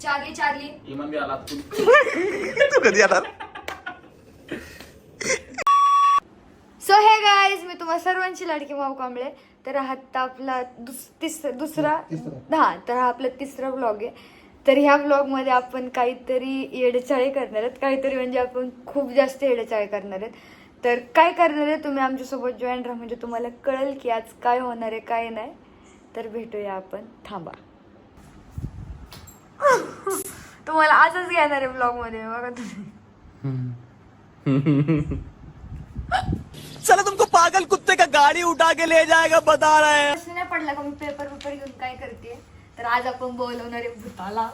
Charlie Charlie. इमान बी आला तू. तू कधी येणार सो हे गाईज मी तुम्हा सर्वांची लाडकी माऊ कांबळे. तर हा आता आपला दुस तिस दुसरा हा तर हा आपला तिसरा ब्लॉग आहे. तर ह्या ब्लॉगमध्ये आपण काहीतरी येडेचाळे करणार आहेत. काहीतरी म्हणजे आपण खूप जास्त येडेचाळे करणार आहेत. तर काय करणार आहे तुम्ही आमच्यासोबत जॉईन राहा. म्हणजे तुम्हाला कळेल की आज काय होणार आहे काय नाही. तर भेटूया आपण. थांबा. तुम्हाला आजच घेणार आहे ब्लॉगमध्ये बघा तुम्ही. चला तुमको पागल कुत्ते का गाड़ी उठा के ले जाएगा बता रहे हैं। प्रश्न नाही पडला का मी पेपर पेपर घेऊन काय करते? तर आज आपण बोलवणार आहे भूताला.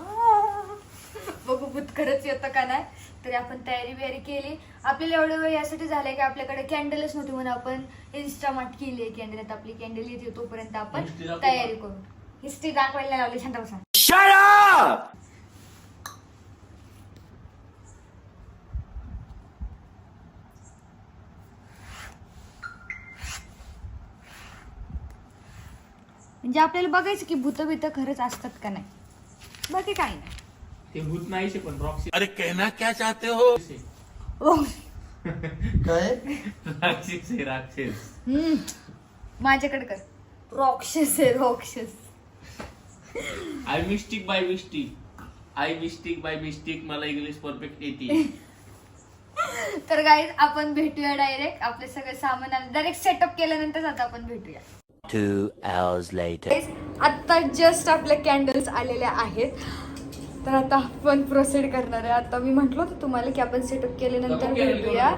बघू भूत खरंच येतं का नाही. तरी आपण तयारी बियारी केली. आपल्याला एवढं वेळ यासाठी झालंय की आपल्याकडे कॅन्डलच नव्हती म्हणून आपण इन्स्टामार्ट केली आहे. कॅन्डल आता आपली कॅन्डल येते तोपर्यंत आपण. तयारी करू. हिस्ट्री दाखवायला लावली शांत बसा म्हणजे आपल्याला बघायचं की भूत बित खरंच असतात का नाही. बाकी काही नाही. ते भूत नाही पण रॉक्सी. अरे कहना क्या चाहते हो? ओ, काय? राक्षस आहे राक्षस हम्म. माझ्याकडे कर. रॉक्षस आहे रॉक्षस I mystic bye mystic I mystic bye mystic मला इंग्लिश परफेक्ट येते. तर गाईज आपण भेटूया डायरेक्ट आपले सगळे सामान डायरेक्ट सेटअप केल्यानंतर आता आपण भेटूया. Two hours later. Guys, आता जस्ट आपल्या कॅन्डल्स आलेल्या आहेत. तर आता आपण प्रोसीड करणार आहे. आता मी म्हंटल होतं तुम्हाला की आपण सेटअप केल्यानंतर भेटूया.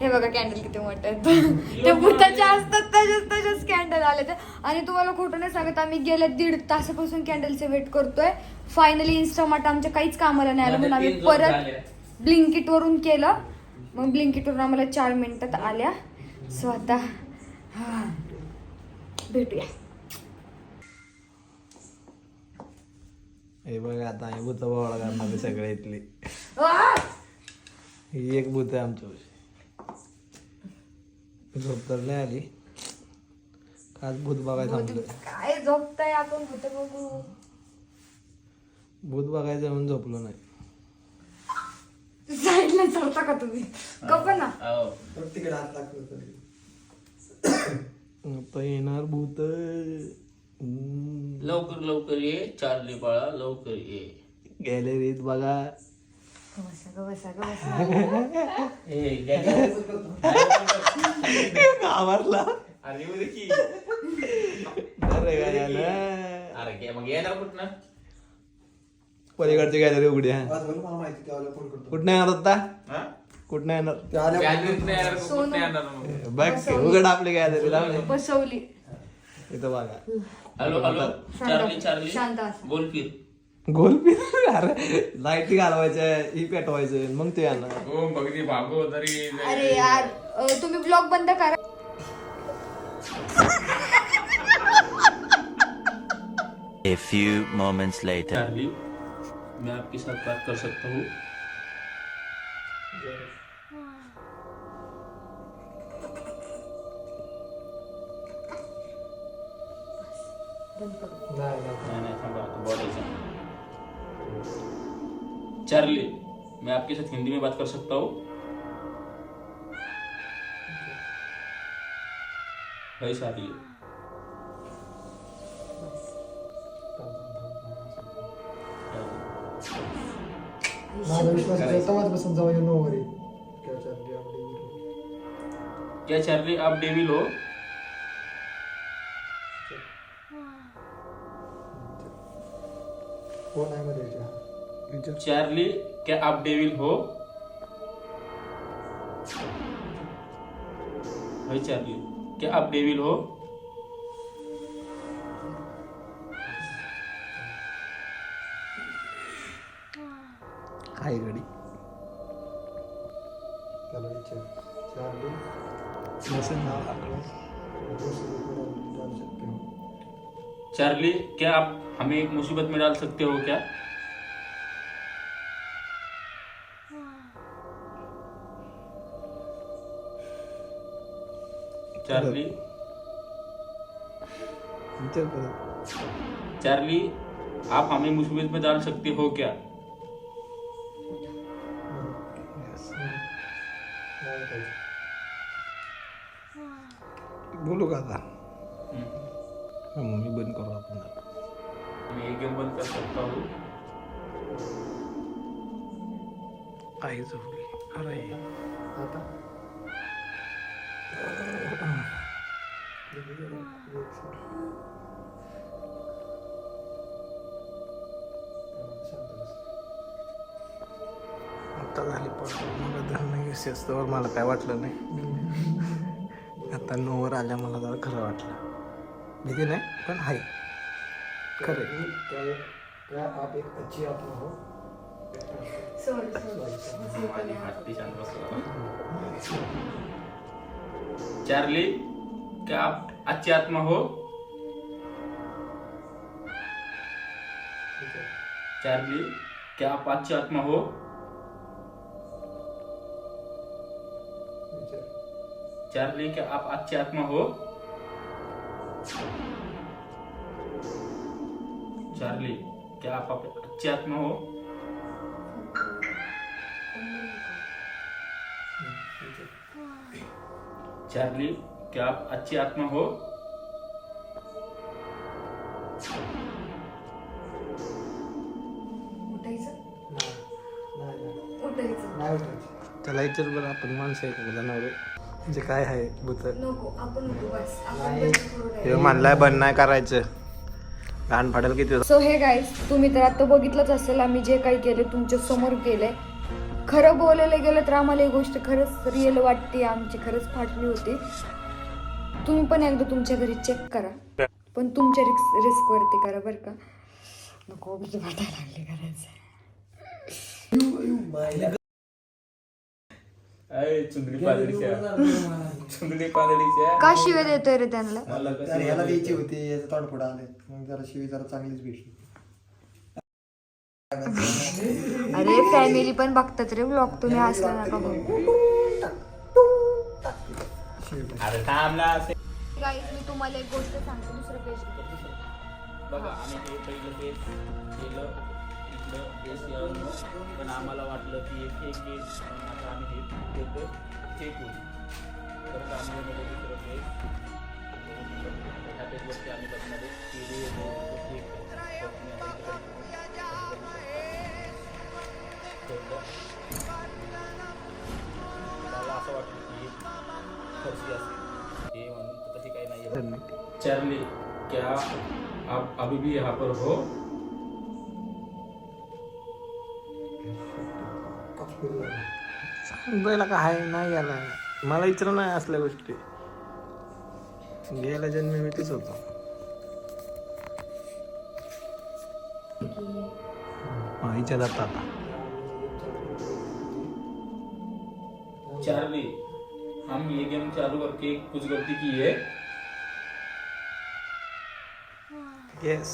हे बघा कॅन्डल किती मोठे आहेत. ते भूताचे असतात तसेच तसेच कॅन्डल आले ते आणि तुम्हाला खोटं नाही सांगत आम्ही गेल्या दीड तासापासून कॅन्डलचे वेट करतोय. फायनली इन्स्टामार्ट आमच्या काहीच कामाला नाही आलं म्हणून आम्ही परत झाल्या. ब्लिंकिट वरून केलं. मग ब्लिंकिट वरून आम्हाला चार मिनिटात आल्या. सो आता हा, भेटूया. हे बघा आता आम्ही भूत बोळा करणार सगळे इथली! ही एक भूत आहे आमच्या झोप तर नाही आली. काल भूत बघायला थांबलोय काय झोपताय आपण कुठे बघू? भूत बघायचं म्हणून झोपलो नाही. साईडला झोपता का तुम्ही? गप्प ना. हो. आता येणार भूत हम्म. लवकर लवकर ये चार्ली बाळा लवकर ये. गॅलरीत बघा. बसा ग बसा ग बसा ए, गॅलरी. आवरला अरे येऊ दे की अरे काय मग येणार कुठं पलीकडची गॅलरी उघडी आहे कुठं नाही येणार आता हा कुठं नाही येणार गॅलरीत नाही येणार मग बघ उघड आपली गॅलरी लावली बसवली इथं बघा हॅलो हॅलो चार्ली चार्ली शांत असा. बोल फिर गोल अरे लाईटी घालवायच्या ही पेटवायचं मग ते येणार हो भगती भागो तरी अरे यार अ, तुम्ही ब्लॉग बंद करा. A few moments later. Charlie मैं आपके साथ बात कर सकता हूँ? नाही नाही. चार्ली मैं आपके साथ हिंदी में बात कर सकता हूँ? भाई चार्ली माझा विश्वास तेव्हाच बसून जाऊ येऊ नो वरी काय चालली आपली क्या चार्ली आप डेविल हो कोण आहे मध्ये? चार्ली क्या आप डेविल हो? भाई चार्ली क्या आप डेविल हो? घडी हो. चार्ली क्या आप हमें एक मुसीबत में डाल सकते हो क्या? चार्ली? चार्ली आप हमें मुसीबत में डाल सकते हो क्या? बोलो का आता? मम्मी बंद करू आपण मी गेम बंद कर सकता हूँ। आई आता? आता झाली पण मला धरण शिस्तवर मला काय वाटलं नाही. आता नोवर आल्या मला जरा खरं वाटलं. भीती नाही पण आहे. खरं क्या आप एक अच्छी आत्मा हो चार्ली? क्या आप अच्छी आत्मा हो। चार्ली क्या आप अच्छी आत्मा हो। चार्ली क्या आप अच्छी आत्मा हो। चार्ली क्या आप अच्छी आत्मा हो। चार्ली क्या आप अच्छी आत्मा हो। नाही. उठायचं. त्याला विचार बरं आपण माणसं आहे का जनावर म्हणजे काय आहे भूत? नको आपण उठू बस. आपण नाही. बंद करू हे. मानलाय बंद नाही करायचं. किती सो हे गाईज तुम्ही तर आता बघितलंच असेल आम्ही जे काही केले तुमच्यासमोर केले. खरं बोलायला गेलं तर आम्हाला ही गोष्ट खरंच रिअल वाटते आमची खरंच फाटली होती. तुम्ही पण एकदा तुमच्या घरी चेक करा. पण तुमच्या रिस्क रिस्क वरती करा बरं का. नको वाटायला लागली करायचं का शिव्या देतोय रे त्यांना? ह्याला द्यायची होती याचं तोंड पुढे आले मग जरा शिवी जरा चांगलीच भेटली. अरे फॅमिली पण बघतात रे. ब्लॉग तुम्ही असला नका बघू. अरे थांब ना असे गाईज मी तुम्हाला एक गोष्ट सांगते दुसरं पेज बघा आम्ही हे पहिलं पेज केलं इथलं पेज यावं पण आम्हाला वाटलं की एक एक पेज आता आम्ही हे देतो फेकून परत आम्ही हे मध्ये दुसरं पेज ह्या पेजवरती आम्ही बघणार आहे. की हे जो तो फेक आहे. तो तुम्ही आता फरशी असेल हे म्हणून तशी काही नाही चार्ली क्या आप अभी भी यहाँ पर हो. सांगायला का आहे नाही याला मला विचार नाही असल्या गोष्टी. गेल्या जन्मी मी तीच होतो. हिच्या जातात आता. चार्ली हम ये गेम चालू करके कुछ गलती की है। Yes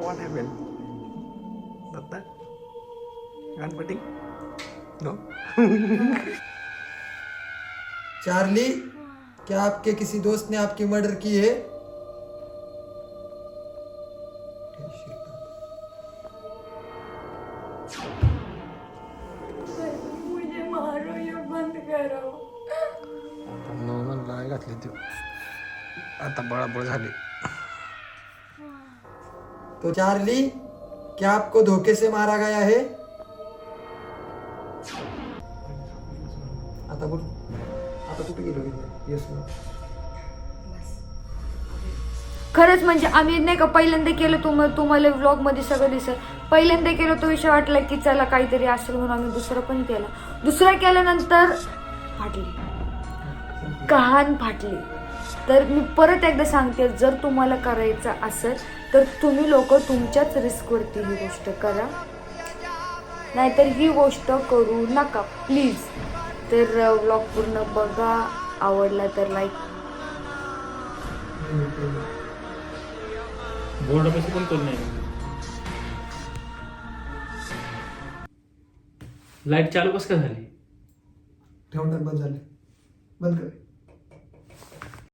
What happened? Datta Ganpati no Charlie क्या आपके किसी दोस्त ने आपकी मर्डर की है? तो चार्ली क्या आपको धोखे से मारा गया है? आता बोल आता कुठे गेलो येस खरंच म्हणजे आम्ही नाही का पहिल्यांदा केलं तुम्हाला तुम्हाला व्लॉगमध्ये सगळं दिसत पहिल्यांदा केलं तो विषय वाटला की चला काहीतरी असेल म्हणून आम्ही दुसरं पण केलं. दुसरा केल्यानंतर फाटली. कहाण फाटली. तर मी परत एकदा सांगते जर तुम्हाला करायचं असेल तर तुम्ही लोक तुमच्याच रिस्कवरती ही गोष्ट करा. नाहीतर ही गोष्ट करू नका प्लीज तर व्लॉग पूर्ण बघा आवडला तर लाईक लाइट चालू कस काय झाली? ठेवून टाक बंद झाले. बंद कर.